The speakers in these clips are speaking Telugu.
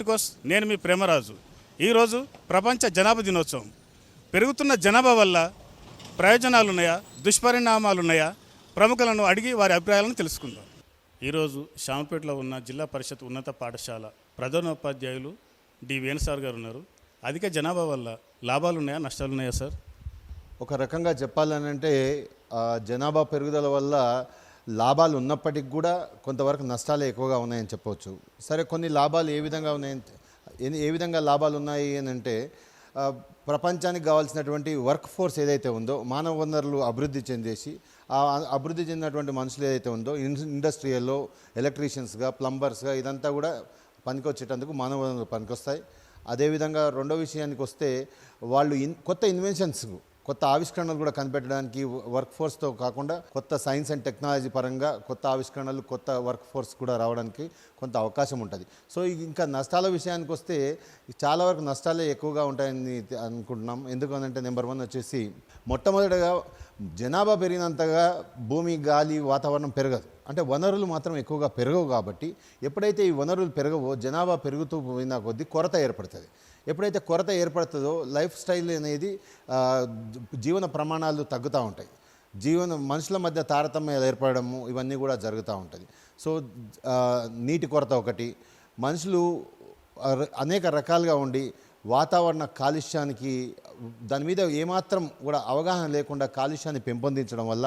పొలిటికోస్ నేను మీ ప్రేమరాజు ఈరోజు ప్రపంచ జనాభా దినోత్సవం పెరుగుతున్న జనాభా వల్ల ప్రయోజనాలు ఉన్నాయా దుష్పరిణామాలు ఉన్నాయా ప్రముఖులను అడిగి వారి అభిప్రాయాలను తెలుసుకుందాం ఈరోజు శామపేటలో ఉన్న జిల్లా పరిషత్ ఉన్నత పాఠశాల ప్రధానోపాధ్యాయులు డి వేణుసార్ గారు ఉన్నారు అధిక జనాభా వల్ల లాభాలున్నాయా నష్టాలున్నాయా నష్టాలు ఉన్నాయా సార్ ఒక రకంగా చెప్పాలనంటే అంటే జనాభా పెరుగుదల వల్ల లాభాలు ఉన్నప్పటికీ కూడా కొంతవరకు నష్టాలే ఎక్కువగా ఉన్నాయని చెప్పవచ్చు. సరే కొన్ని లాభాలు ఏ విధంగా ఉన్నాయని ఏ- విధంగా లాభాలు ఉన్నాయి అని అంటే ప్రపంచానికి కావాల్సినటువంటి వర్క్ ఫోర్స్ ఏదైతే ఉందో మానవ వనరులు అభివృద్ధి చెందేసి ఆ అభివృద్ధి చెందినటువంటి మనుషులు ఏదైతే ఉందో ఇన్- ఇండస్ట్రియల్లో ఎలక్ట్రీషియన్స్గా ప్లంబర్స్గా ఇదంతా కూడా పనికొచ్చేటందుకు మానవ వనరులు పనికొస్తాయి. అదేవిధంగా రెండో విషయానికి వస్తే వాళ్ళు ఇన్ కొత్త ఇన్వెన్షన్స్ కొత్త ఆవిష్కరణలు కూడా కనిపెట్టడానికి వర్క్ ఫోర్స్తో కాకుండా కొత్త సైన్స్ అండ్ టెక్నాలజీ పరంగా కొత్త ఆవిష్కరణలు కొత్త వర్క్ ఫోర్స్ కూడా రావడానికి కొంత అవకాశం ఉంటుంది. సో ఇంకా నష్టాల విషయానికి వస్తే చాలా వరకు నష్టాలే ఎక్కువగా ఉంటాయని అనుకుంటున్నాం. ఎందుకనంటే నెంబర్ వన్ వచ్చేసి మొట్టమొదటిగా జనాభా పెరిగినంతగా భూమి గాలి వాతావరణం పెరగదు. అంటే వనరులు మాత్రం ఎక్కువగా పెరగవు కాబట్టి ఎప్పుడైతే ఈ వనరులు పెరగవో జనాభా పెరుగుతూ పోయిన కొద్దీ కొరత ఏర్పడుతుంది. ఎప్పుడైతే కొరత ఏర్పడుతుందో లైఫ్ స్టైల్ అనేది జీవన ప్రమాణాలు తగ్గుతూ ఉంటాయి. జీవన మనుషుల మధ్య తారతమ్యాలు ఏర్పడము ఇవన్నీ కూడా జరుగుతూ ఉంటుంది సో నీటి కొరత ఒకటి. మనుషులు అనేక రకాలుగా ఉండి వాతావరణ కాలుష్యానికి దాని మీద ఏమాత్రం కూడా అవగాహన లేకుండా కాలుష్యాన్ని పెంపొందించడం వల్ల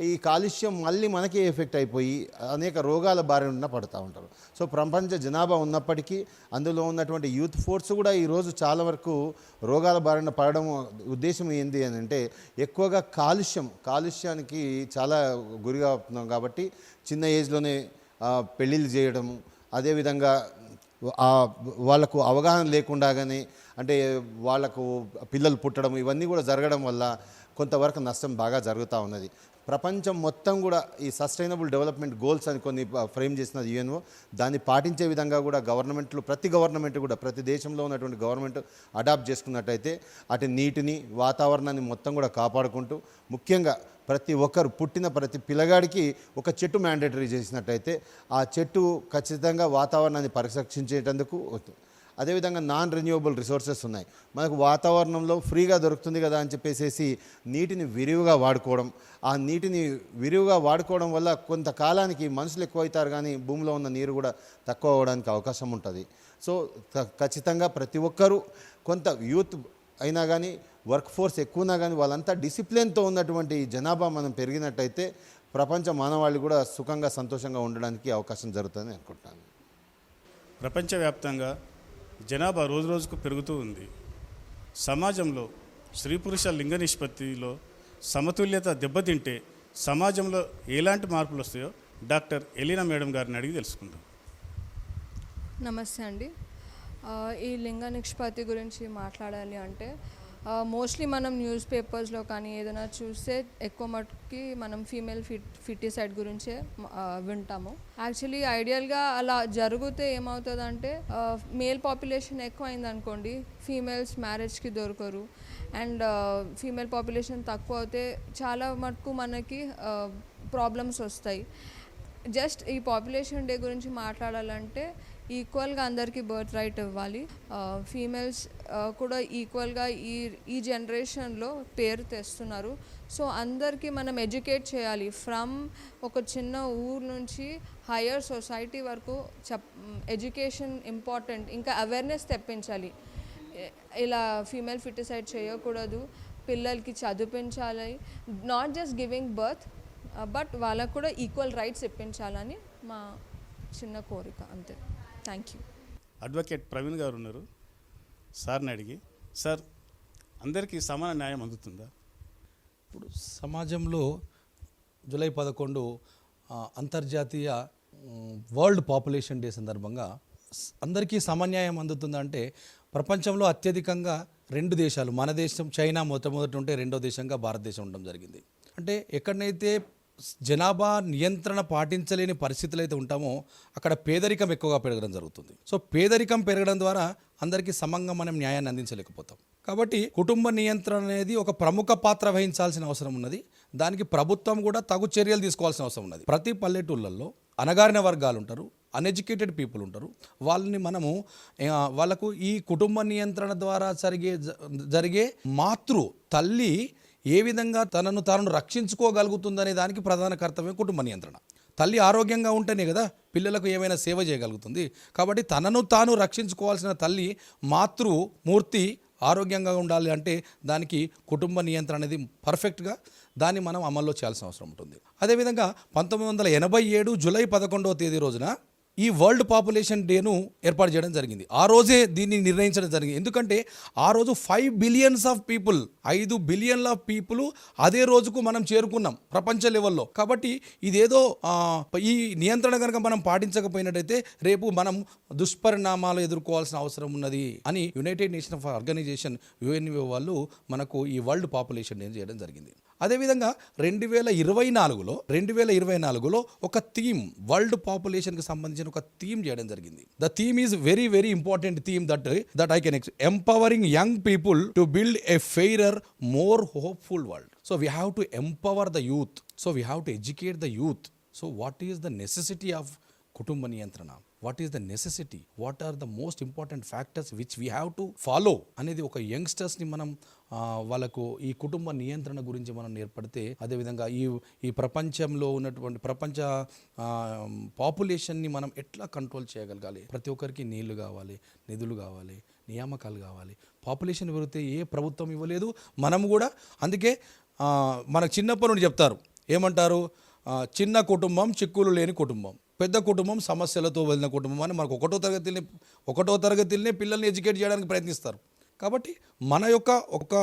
ఈ కాలుష్యం మళ్ళీ మనకే ఎఫెక్ట్ అయిపోయి అనేక రోగాల బారిన పడుతూ ఉంటారు. సో ప్రపంచ జనాభా ఉన్నప్పటికీ అందులో ఉన్నటువంటి యూత్ ఫోర్స్ కూడా ఈరోజు చాలా వరకు రోగాల బారిన పడడం ఉద్దేశం ఏంది అని అంటే ఎక్కువగా కాలుష్యం కాలుష్యానికి చాలా గురిగా అవుతున్నాం కాబట్టి చిన్న ఏజ్లోనే పెళ్ళిళ్ళు చేయడము అదేవిధంగా వాళ్ళకు అవగాహన లేకుండాగానే అంటే వాళ్ళకు పిల్లలు పుట్టడం ఇవన్నీ కూడా జరగడం వల్ల కొంతవరకు నష్టం బాగా జరుగుతూ ఉన్నది ప్రపంచం మొత్తం కూడా ఈ సస్టైనబుల్ డెవలప్మెంట్ గోల్స్ అని కొన్ని ఫ్రేమ్ చేసినది యుఎన్ఓ దాన్ని పాటించే విధంగా కూడా గవర్నమెంట్లు ప్రతి గవర్నమెంట్ కూడా ప్రతి దేశంలో ఉన్నటువంటి గవర్నమెంట్ అడాప్ట్ చేసుకున్నట్టయితే అటు నీటిని వాతావరణాన్ని మొత్తం కూడా కాపాడుకుంటూ ముఖ్యంగా ప్రతి ఒక్కరు పుట్టిన ప్రతి పిల్లగాడికి ఒక చెట్టు మ్యాండేటరీ చేసినట్టయితే ఆ చెట్టు ఖచ్చితంగా వాతావరణాన్ని పరిరక్షించేటందుకు అవుతుంది. అదేవిధంగా నాన్ రెన్యూవబుల్ రిసోర్సెస్ ఉన్నాయి. మనకు వాతావరణంలో ఫ్రీగా దొరుకుతుంది కదా అని చెప్పేసి నీటిని విరివిగా వాడుకోవడం. ఆ నీటిని విరివిగా వాడుకోవడం వల్ల కొంతకాలానికి మనుషులు ఎక్కువ అవుతారు కానీ భూమిలో ఉన్న నీరు కూడా తక్కువ అవ్వడానికి అవకాశం ఉంటుంది. సో ఖచ్చితంగా ప్రతి ఒక్కరూ కొంత యూత్ అయినా కానీ వర్క్ ఫోర్స్ ఎక్కువనా కానీ వాళ్ళంతా డిసిప్లిన్తో ఉన్నటువంటి జనాభా మనం పెరిగినట్టయితే ప్రపంచ మానవాళి కూడా సుఖంగా సంతోషంగా ఉండడానికి అవకాశం జరుగుతుందని అనుకుంటున్నాను. ప్రపంచవ్యాప్తంగా జనాభా రోజు రోజుకు పెరుగుతూ ఉంది. సమాజంలో స్త్రీ పురుష లింగ నిష్పత్తిలో సమతుల్యత దెబ్బతింటే సమాజంలో ఎలాంటి మార్పులు వస్తాయో డాక్టర్ ఎలీనా మేడం గారిని అడిగి తెలుసుకుందాం. నమస్తే అండి. ఈ లింగ నిష్పత్తి గురించి మాట్లాడాలి అంటే మోస్ట్లీ మనం న్యూస్ పేపర్స్లో కానీ ఏదైనా చూస్తే ఎక్కువ మటుకి మనం ఫీమేల్ ఫిట్ ఫిటిసైడ్ గురించే వింటాము. యాక్చువల్లీ ఐడియల్గా అలా జరిగితే ఏమవుతుందంటే మేల్ పాపులేషన్ ఎక్కువ అనుకోండి ఫీమేల్స్ మ్యారేజ్కి దొరకరు. అండ్ ఫీమేల్ పాపులేషన్ తక్కువ అయితే చాలా మటుకు మనకి ప్రాబ్లమ్స్ వస్తాయి. జస్ట్ ఈ పాపులేషన్ డే గురించి మాట్లాడాలంటే ఈక్వల్గా అందరికీ బర్త్ రైట్ ఇవ్వాలి. ఫీమేల్స్ కూడా ఈక్వల్గా ఈ ఈ జనరేషన్లో పేరు తెస్తున్నారు. సో అందరికీ మనం ఎడ్యుకేట్ చేయాలి. ఫ్రమ్ ఒక చిన్న ఊరు నుంచి హయ్యర్ సొసైటీ వరకు చెప్ ఎడ్యుకేషన్ ఇంపార్టెంట్. ఇంకా అవేర్నెస్ తెప్పించాలి. ఇలా ఫీమేల్ ఫిటిసైడ్ చేయకూడదు. పిల్లలకి చదివించాలి. Not just giving birth but వాళ్ళకు కూడా ఈక్వల్ రైట్స్ ఇప్పించాలని మా చిన్న కోరిక అంతే. థ్యాంక్ యూ అడ్వకేట్ ప్రవీణ్ గారు ఉన్నారు. సార్ని అడిగి సార్ అందరికీ సమాన న్యాయం అందుతుందా? ఇప్పుడు సమాజంలో జూలై పదకొండు అంతర్జాతీయ వరల్డ్ పాపులేషన్ డే సందర్భంగా అందరికీ సమన్యాయం అందుతుందంటే ప్రపంచంలో అత్యధికంగా రెండు దేశాలు మన దేశం చైనా మొట్టమొదటి ఉంటే రెండో దేశంగా భారతదేశం ఉండడం జరిగింది. అంటే ఎక్కడనైతే జనాభా నియంత్రణ పాటించలేని పరిస్థితులు అయితే ఉంటామో అక్కడ పేదరికం ఎక్కువగా పెరగడం జరుగుతుంది. సో పేదరికం పెరగడం ద్వారా అందరికీ సమంగా మనం న్యాయాన్ని అందించలేకపోతాం. కాబట్టి కుటుంబ నియంత్రణ అనేది ఒక ప్రముఖ పాత్ర వహించాల్సిన అవసరం ఉన్నది. దానికి ప్రభుత్వం కూడా తగు చర్యలు తీసుకోవాల్సిన అవసరం ఉన్నది. ప్రతి పల్లెటూళ్ళల్లో అనగారిన వర్గాలు ఉంటారు అన్ఎడ్యుకేటెడ్ పీపుల్ ఉంటారు. వాళ్ళని మనము వాళ్ళకు ఈ కుటుంబ నియంత్రణ ద్వారా జరిగే జరిగే మాతృ తల్లి ఏ విధంగా తనను తాను రక్షించుకోగలుగుతుందనే దానికి ప్రధాన కర్తవ్యం కుటుంబ నియంత్రణ. తల్లి ఆరోగ్యంగా ఉంటేనే కదా పిల్లలకు ఏమైనా సేవ చేయగలుగుతుంది. కాబట్టి తనను తాను రక్షించుకోవాల్సిన తల్లి మాతృ మూర్తి ఆరోగ్యంగా ఉండాలి అంటే దానికి కుటుంబ నియంత్రణ అనేది పర్ఫెక్ట్గా దాన్ని మనం అమల్లో చేయాల్సిన అవసరం ఉంటుంది. అదేవిధంగా పంతొమ్మిది వందల ఎనభై ఏడు జూలై పదకొండవ తేదీ రోజున ఈ వరల్డ్ పాపులేషన్ డేను ఏర్పాటు చేయడం జరిగింది. ఆ రోజే దీన్ని నిర్ణయించడం జరిగింది. ఎందుకంటే ఆ రోజు ఫైవ్ బిలియన్స్ ఆఫ్ పీపుల్ ఐదు బిలియన్ల ఆఫ్ పీపుల్ అదే రోజుకు మనం చేరుకున్నాం ప్రపంచ లెవెల్లో. కాబట్టి ఇదేదో ఈ నియంత్రణ కనుక మనం పాటించకపోయినట్టయితే రేపు మనం దుష్పరిణామాలు ఎదుర్కోవాల్సిన అవసరం ఉన్నది అని United Nation of Organization UNO వాళ్ళు మనకు ఈ వరల్డ్ పాపులేషన్ డే చేయడం జరిగింది. అదేవిధంగా రెండు వేల ఇరవై నాలుగులో రెండు వేల ఇరవై నాలుగులో ఒక థీమ్ వరల్డ్ పాపులేషన్కి సంబంధించిన నేను ఒక థీమ్ చేయడం జరిగింది. The theme is very very important theme that that I can empowering young people to build a fairer more hopeful world so we have to empower the youth so we have to educate the youth so what is the necessity of కుటుంబ నియంత్రణ what is the necessity what are the most important factors which we have to follow అనేది ఒక యంగ్స్టర్స్ని మనం వాళ్ళకు ఈ కుటుంబ నియంత్రణ గురించి మనం నేర్పడితే అదేవిధంగా ఈ ఈ ప్రపంచంలో ఉన్నటువంటి ప్రపంచ పాపులేషన్ని మనం ఎట్లా కంట్రోల్ చేయగలగాలి? ప్రతి ఒక్కరికి నీళ్ళు కావాలి నిధులు కావాలి నియామకాలు కావాలి. పాపులేషన్ పెరిగితే ఏ ప్రభుత్వం ఇవ్వలేదు? మనం కూడా. అందుకే మన మనకు చిన్నప్పటి నుండి చెప్తారు. ఏమంటారు? చిన్న కుటుంబం చిక్కులు లేని కుటుంబం. పెద్ద కుటుంబం సమస్యలతో వెళ్ళిన కుటుంబం అని మనకు ఒకటో తరగతిని ఒకటో తరగతిలోనే పిల్లల్ని ఎడ్యుకేట్ చేయడానికి ప్రయత్నిస్తారు. కాబట్టి మన యొక్క ఒక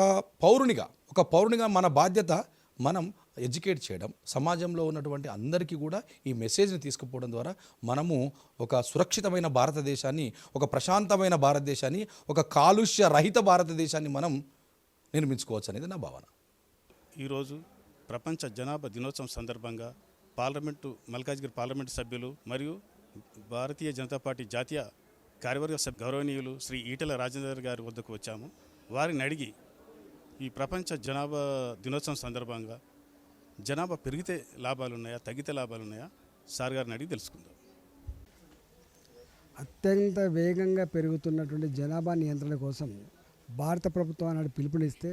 పౌరునిగా ఒక పౌరునిగా మన బాధ్యత మనం ఎడ్యుకేట్ చేయడం సమాజంలో ఉన్నటువంటి అందరికీ కూడా ఈ మెసేజ్ని తీసుకుపోవడం ద్వారా మనము ఒక సురక్షితమైన భారతదేశాన్ని ఒక ప్రశాంతమైన భారతదేశాన్ని ఒక కాలుష్య రహిత భారతదేశాన్ని మనం నిర్మించుకోవచ్చు అనేది నా భావన. ఈరోజు ప్రపంచ జనాభా దినోత్సవం సందర్భంగా పార్లమెంటు మల్కాజ్గిరి పార్లమెంటు సభ్యులు మరియు భారతీయ జనతా పార్టీ జాతీయ కార్యవర్గ సభ్య గౌరవనీయులు శ్రీ ఈటెల రాజేందర్ గారి వద్దకు వచ్చాము. వారిని అడిగి ఈ ప్రపంచ జనాభా దినోత్సవం సందర్భంగా జనాభా పెరిగితే లాభాలు ఉన్నాయా తగ్గితే లాభాలు ఉన్నాయా సార్ గారిని అడిగి తెలుసుకుందాం. అత్యంత వేగంగా పెరుగుతున్నటువంటి జనాభా నియంత్రణ కోసం భారత ప్రభుత్వం ఆనాడు పిలుపునిస్తే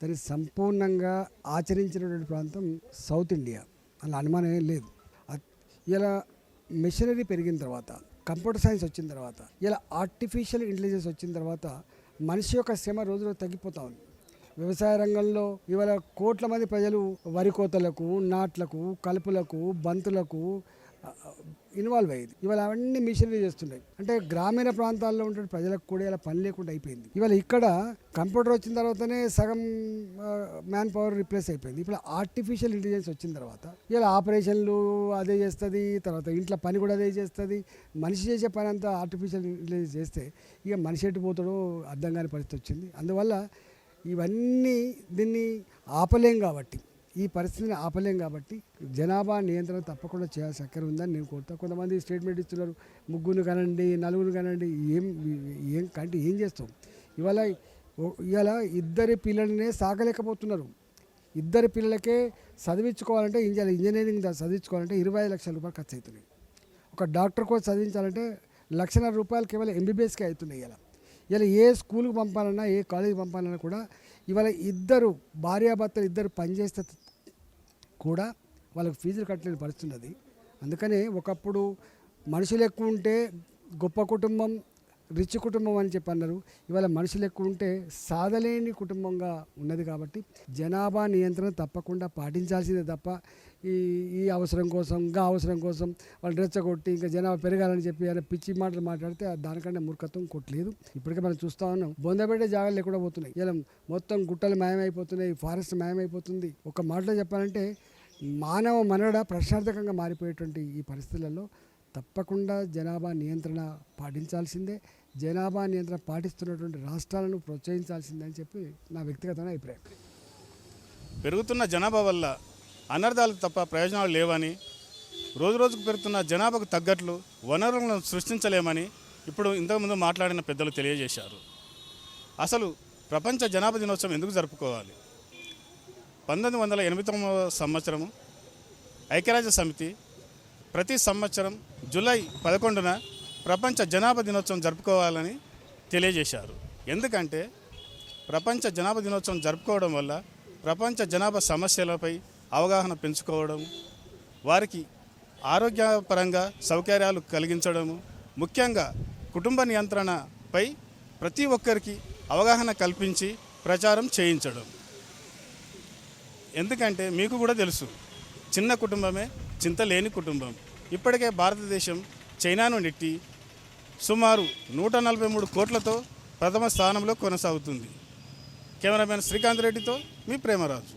దాన్ని సంపూర్ణంగా ఆచరించినటువంటి ప్రాంతం సౌత్ ఇండియా. అలా అనుమానం ఏం లేదు. ఇలా మిషనరీ పెరిగిన తర్వాత కంప్యూటర్ సైన్స్ వచ్చిన తర్వాత ఇలా ఆర్టిఫిషియల్ ఇంటెలిజెన్స్ వచ్చిన తర్వాత మనిషి యొక్క శ్రమ రోజు రోజు తగ్గిపోతా ఉంది. వ్యవసాయ రంగంలో ఇవాళ కోట్ల మంది ప్రజలు వరి కోతలకు నాట్లకు కలుపులకు బంతులకు ఇన్వాల్వ్ అయ్యేది. ఇవాళ అవన్నీ మిషనరీ చేస్తున్నాయి అంటే గ్రామీణ ప్రాంతాల్లో ఉండే ప్రజలకు కూడా ఇలా పని లేకుండా అయిపోయింది. ఇవాళ ఇక్కడ కంప్యూటర్ వచ్చిన తర్వాతనే సగం మ్యాన్ పవర్ రిప్లేస్ అయిపోయింది. ఇప్పుడు ఆర్టిఫిషియల్ ఇంటెలిజెన్స్ వచ్చిన తర్వాత ఇలా ఆపరేషన్లు అదే చేస్తుంది తర్వాత ఇంట్లో పని కూడా అదే చేస్తుంది. మనిషి చేసే పని అంతా ఆర్టిఫిషియల్ ఇంటెలిజెన్స్ చేస్తే ఇక మనిషి ఎటు పోతాడో అర్థం కాని పరిస్థితి వచ్చింది. అందువల్ల ఇవన్నీ దీన్ని ఆపలేం కాబట్టి ఈ పరిస్థితిని ఆపలేం కాబట్టి జనాభా నియంత్రణ తప్పకుండా చేయాల్సి అక్కడ ఉందని నేను కోరుతా. కొంతమంది స్టేట్మెంట్ ఇస్తున్నారు ముగ్గురు కనండి నలుగురు కనండి ఏం ఏం కంటే ఏం చేస్తాం? ఇవాళ ఇవాళ ఇద్దరి పిల్లలనే సాగలేకపోతున్నారు. ఇద్దరి పిల్లలకే చదివించుకోవాలంటే ఇంజనీర్ ఇంజనీరింగ్ చదివించుకోవాలంటే ఇరవై ఐదు లక్షల రూపాయలు ఖర్చు అవుతున్నాయి. ఒక డాక్టర్ కోర్స్ చదివించాలంటే లక్షన్నర రూపాయలు కేవలం ఎంబీబీఎస్కే అవుతున్నాయి ఇలా ఇలా ఏ స్కూల్కి పంపాలన్నా ఏ కాలేజీకి పంపాలన్నా కూడా ఇవాళ ఇద్దరు భార్యాభర్తలు ఇద్దరు పనిచేస్తే కూడా వాళ్ళకి ఫీజులు కట్టలేని పరిస్థితి ఉన్నది. అందుకనే ఒకప్పుడు మనుషులు ఎక్కువ ఉంటే గొప్ప కుటుంబం రిచ్ కుటుంబం అని చెప్పి అన్నారు. ఇవాళ మనుషులు ఎక్కువ ఉంటే సాధలేని కుటుంబంగా ఉన్నది కాబట్టి జనాభా నియంత్రణ తప్పకుండా పాటించాల్సిందే తప్ప ఈ ఈ అవసరం కోసం ఇంకా అవసరం కోసం వాళ్ళు రెచ్చగొట్టి ఇంకా జనాభా పెరగాలని చెప్పి ఆయన పిచ్చి మాటలు మాట్లాడితే దానికంటే మూర్ఖత్వం కొట్టలేదు. ఇప్పటికే మనం చూస్తా ఉన్నాం. బొందబెట్టే జాగాలు లేకుండా పోతున్నాయి. ఇలా మొత్తం గుట్టలు మాయమైపోతున్నాయి ఫారెస్ట్ మాయమైపోతుంది. ఒక మాటలో చెప్పాలంటే మానవ మనడ ప్రశ్నార్థకంగా మారిపోయేటువంటి ఈ పరిస్థితులలో తప్పకుండా జనాభా నియంత్రణ పాటించాల్సిందే. జనాభా నియంత్రణ పాటిస్తున్నటువంటి రాష్ట్రాలను ప్రోత్సహించాల్సిందే అని చెప్పి నా వ్యక్తిగతమైన అభిప్రాయం. పెరుగుతున్న జనాభా వల్ల అనర్థాలు తప్ప ప్రయోజనాలు లేవని రోజు రోజుకు పెరుగుతున్న జనాభాకు తగ్గట్లు వనరులను సృష్టించలేమని ఇప్పుడు ఇంతకుముందు మాట్లాడిన పెద్దలు తెలియజేశారు. అసలు ప్రపంచ జనాభా దినోత్సవం ఎందుకు జరుపుకోవాలి? పంతొమ్మిది వందల ఎనభై తొమ్మిదవ సంవత్సరము ఐక్యరాజ్య సమితి ప్రతి సంవత్సరం జూలై పదకొండున ప్రపంచ జనాభా దినోత్సవం జరుపుకోవాలని తెలియజేశారు. ఎందుకంటే ప్రపంచ జనాభా దినోత్సవం జరుపుకోవడం వల్ల ప్రపంచ జనాభా సమస్యలపై అవగాహన పెంచుకోవడం వారికి ఆరోగ్యపరంగా సౌకర్యాలు కలిగించడము ముఖ్యంగా కుటుంబ నియంత్రణపై ప్రతి ఒక్కరికి అవగాహన కల్పించి ప్రచారం చేయించడం. ఎందుకంటే మీకు కూడా తెలుసు చిన్న కుటుంబమే చింత లేని కుటుంబం. ఇప్పటికే భారతదేశం చైనాను నెట్టి సుమారు నూట నలభై మూడు కోట్లతో ప్రథమ స్థానంలో కొనసాగుతుంది. కెమెరామెన్ శ్రీకాంత్ రెడ్డితో మీ ప్రేమరాజు.